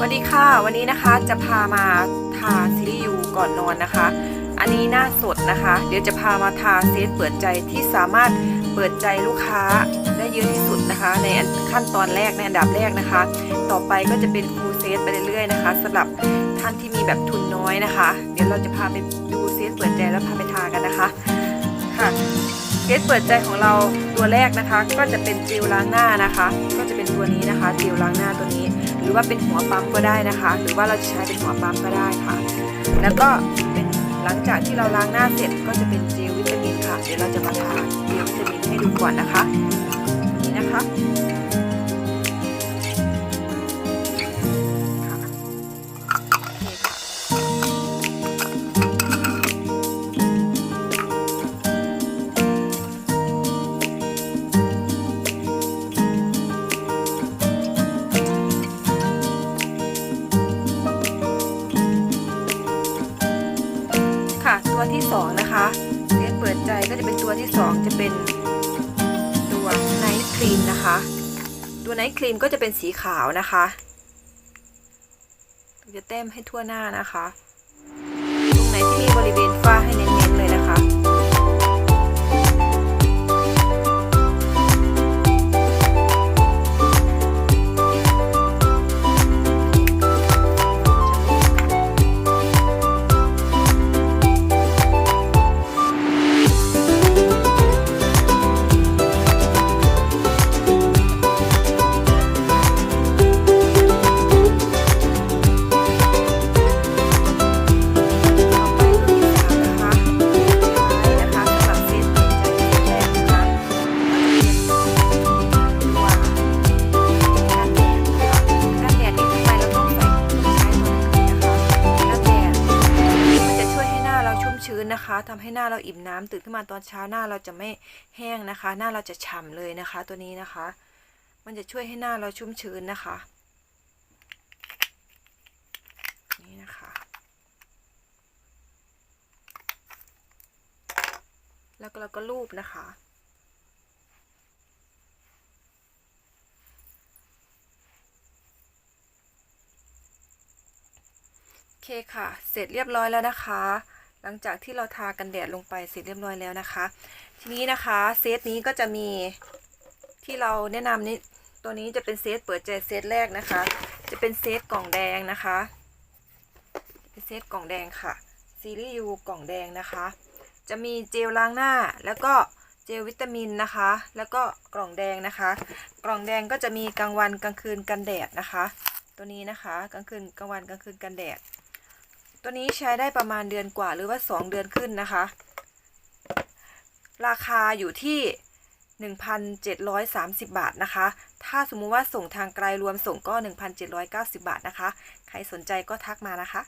สวัสดีค่ะ วันนี้นะคะจะพามาทาซีรีส์ยูก่อนนอนนะคะ อันนี้หน้าสดนะคะ เดี๋ยวจะพามาทาเซตเปิดใจที่สามารถเปิดใจลูกค้าได้เยอะที่สุดนะคะ ในขั้นตอนแรกในอันดับแรกนะคะ ต่อไปก็จะเป็นฟูเซตไปเรื่อยๆนะคะสำหรับท่านที่มีแบบทุนน้อยนะคะ เดี๋ยวเราจะพาไปดูเซตเปิดใจแล้วพาไปทากันนะคะค่ะเซตเปิดใจของเราตัวแรกนะคะ ก็จะเป็นเจลล้างหน้านะคะ ก็จะเป็นตัวนี้นะคะเจลล้างหน้าตัวนี้ รือว่าเป็นหัวปั๊มก็ได้นะคะ หรือว่าเราจะใช้เป็นหัวปั๊มก็ได้ค่ะ แล้วก็เป็นหลังจากที่เราล้างหน้าเสร็จก็จะเป็นเจลวิตามินค่ะ เดี๋ยวเราจะมาทาเจลวิตามินให้ดูก่อนนะคะนี่นะคะค่ะ ตัวที่สองนะคะเรียนเปิดใจก็จะเป็นตัวที่สองจะเป็นตัวไนท์ครีมนะคะ ตัวไนท์ครีมก็จะเป็นสีขาวนะคะจะเต้มให้ทั่วหน้านะคะ ตรงไหนที่มีบริเวณฝ้าให้เน้น ชื้นนะคะทำให้หน้าเราอิ่มน้ำตื่นขึ้นมาตอนเช้าหน้าเราจะไม่แห้งนะคะ หน้าเราจะฉ่ำเลยนะคะ ตัวนี้นะคะ มันจะช่วยให้หน้าเราชุ่มชื้นนะคะ นี่นะคะ แล้วเราก็รูปนะคะโอเคค่ะ เสร็จเรียบร้อยแล้วนะคะ ลังจากที่เราทากันแดดลงไปเสร็จเรียบร้อยแล้วนะคะ ทีนี้นะคะเซตนี้ก็จะมีที่เราแนะนำนี้ตัวนี้จะเป็นเซตเปิดใจเซตแรกนะคะ จะเป็นเซตกล่องแดงนะคะ เป็นเซตกล่องแดงค่ะซีรีส์ยูกล่องแดงนะคะ จะมีเจลล้างหน้าแล้วก็เจลวิตามินนะคะ แล้วก็กล่องแดงนะคะ กล่องแดงก็จะมีกลางวันกลางคืนกันแดดนะคะ ตัวนี้นะคะ กลางคืนกลางวันกลางคืนกันแดด ตัวนี้ใช้ได้ประมาณเดือนกว่าหรือว่า 2 เดือนขึ้นนะคะ ราคาอยู่ที่ 1,730 บาทนะคะ ถ้าสมมุติว่าส่งทางไกลรวมส่งก็ 1,790 บาทนะคะ ใครสนใจก็ทักมานะคะ